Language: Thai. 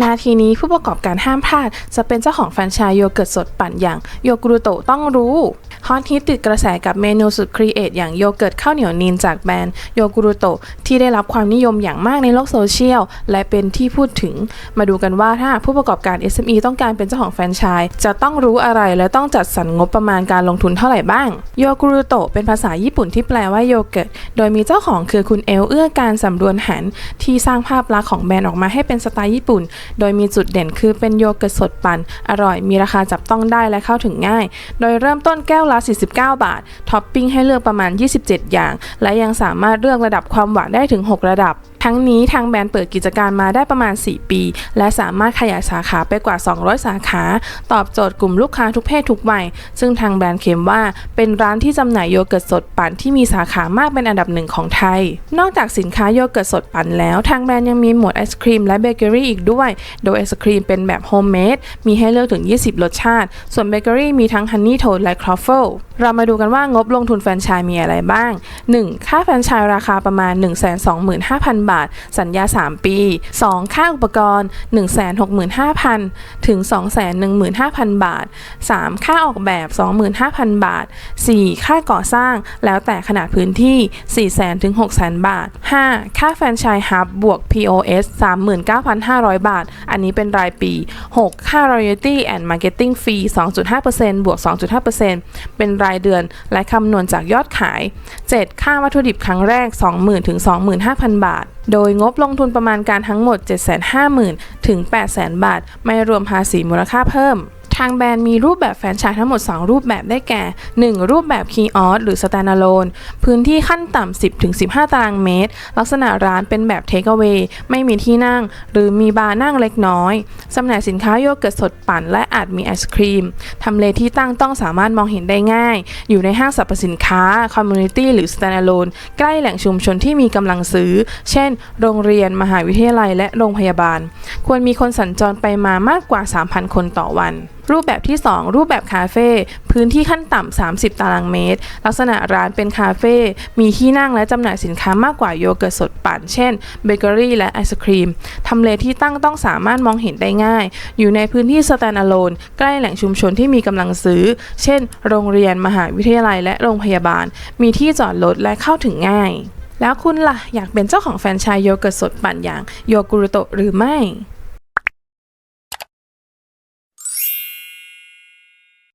นาทีนี้ผู้ประกอบการห้ามพลาด จะเป็นเจ้าของแฟรนไชส์โยเกิร์ตสดปั่นอย่างโยกุรุโตะต้องรู้ อตฮิตติดกระแสกับเมนูสุดครีเอทอย่างโยเกิร์ตข้าวเหนียวนีนจากแบรนด์โยกุรุโตะที่ได้รับความนิยมอย่างมากในโลกโซเชียล และเป็นที่พูดถึง มาดูกันว่าถ้าผู้ประกอบการ SME ต้องการเป็นเจ้าของแฟรนไชส์จะต้องรู้อะไรและต้องจัดสรรงบประมาณการลงทุนเท่าไหร่บ้างโยกุรุโตะเป็นภาษาญี่ปุ่นที่แปลว่าโยเกิร์ตโดยมีเจ้าของคือคุณเอลเอื้อการสำรวนหัน ที่สร้างภาพลักษณ์ของแบรนด์ออกมาให้เป็นสไตล์ญี่ปุ่น โดยมีจุดเด่นคือเป็นโยเกิร์ตสดปั่นอร่อย มีราคาจับต้องได้และเข้าถึงง่าย โดยเริ่มต้นแก้วละ49 บาท ท็อปปิ้งให้เลือกประมาณ 27 อย่าง และยังสามารถเลือกระดับความหวานได้ถึง 6 ระดับ ทั้งนี้ทางแบรนด์เปิดกิจการมาได้ประมาณ 4 ปี และสามารถขยายสาขาไปกว่า 200 สาขา ตอบโจทย์กลุ่มลูกค้าทุกเพศทุกวัย ซึ่งทางแบรนด์เคลมว่า เป็นร้านที่จำหน่ายโยเกิร์ตสดปั่นที่มีสาขามากเป็นอันดับหนึ่งของไทย นอกจากสินค้าโยเกิร์ตสดปั่นแล้ว ทางแบรนด์ยังมีหมวดไอศครีมและเบเกอรี่อีกด้วย โดยไอศครีมเป็นแบบโฮมเมด มีให้เลือกถึง 20 รสชาติ ส่วนเบเกอรี่มีทั้งฮันนี่โท d และครอฟเฟิลเรามาดูกันว่างบลงทุนแฟรนไชส์มีอะไรบ้าง 1. ค่าแฟรนไชส์ราคาประมาณ 125,000 บาท สัญญา 3 ปี 2. ค่าอุปกรณ์ 165,000 ถึง 215,000 บาท 3. ค่าออกแบบ 25,000 บาท 4. ค่าก่อสร้างแล้วแต่ขนาดพื้นที่ 400,000 ถึง 600,000 บาท 5. ค่าแฟรนไชส์ฮับบวก POS 39,500 บาท อันนี้เป็นรายปี 6. ค่า royalty and marketing fee 2.5%บวก 2.5%เป็นรายายเดือน และคำนวณจากยอดขาย 7. ค่าวัตถุดิบครั้งแรก 20,000ถึง25,000 บาท โดยงบลงทุนประมาณการทั้งหมด 750,000ถึง800,000 บาท ไม่รวมภาษีมูลค่าเพิ่ม ทางแบรนด์มีรูปแบบแฟรนไชส์ทั้งหมด 2 รูปแบบได้แก่ 1. รูปแบบคีออสหรือ standalone พื้นที่ขั้นต่ำ 10ถึง15 ตารางเมตร ลักษณะร้านเป็นแบบ take away ไม่มีที่นั่ง หรือมีบาร์นั่งเล็กน้อยจำหน่ายสินค้าโยเกิร์ตสดปั่นและอาจมีไอศครีมทำเลที่ตั้งต้องสามารถมองเห็นได้ง่าย อยู่ในห้างสรรพสินค้า community หรือ standalone ใกล้แหล่งชุมชนที่มีกำลังซื้อ เช่น โรงเรียน มหาวิทยาลัย และโรงพยาบาล ควรมีคนสัญจรไปมามากกว่า 3,000 คนต่อวัน รูปแบบที่ 2 รูปแบบคาเฟ่พื้นที่ขั้นต่ำ 30 ตารางเมตร ลักษณะร้านเป็นคาเฟ่มีที่นั่งและจำหน่ายสินค้ามากกว่าโยเกิร์ตสดปั่น เช่นเบเกอรี่และไอศครีมทำเลที่ตั้งต้องสามารถมองเห็นได้ง่าย อยู่ในพื้นที่ standalone ใกล้แหล่งชุมชนที่มีกำลังซื้อ เช่น โรงเรียนมหาวิทยาลัยและโรงพยาบาล มีที่จอดรถและเข้าถึงง่าย แล้วคุณล่ะ อยากเป็นเจ้าของแฟรนไชส์โยเกิร์ตสดปั่นอย่างโยกุรุโตะหรือไม่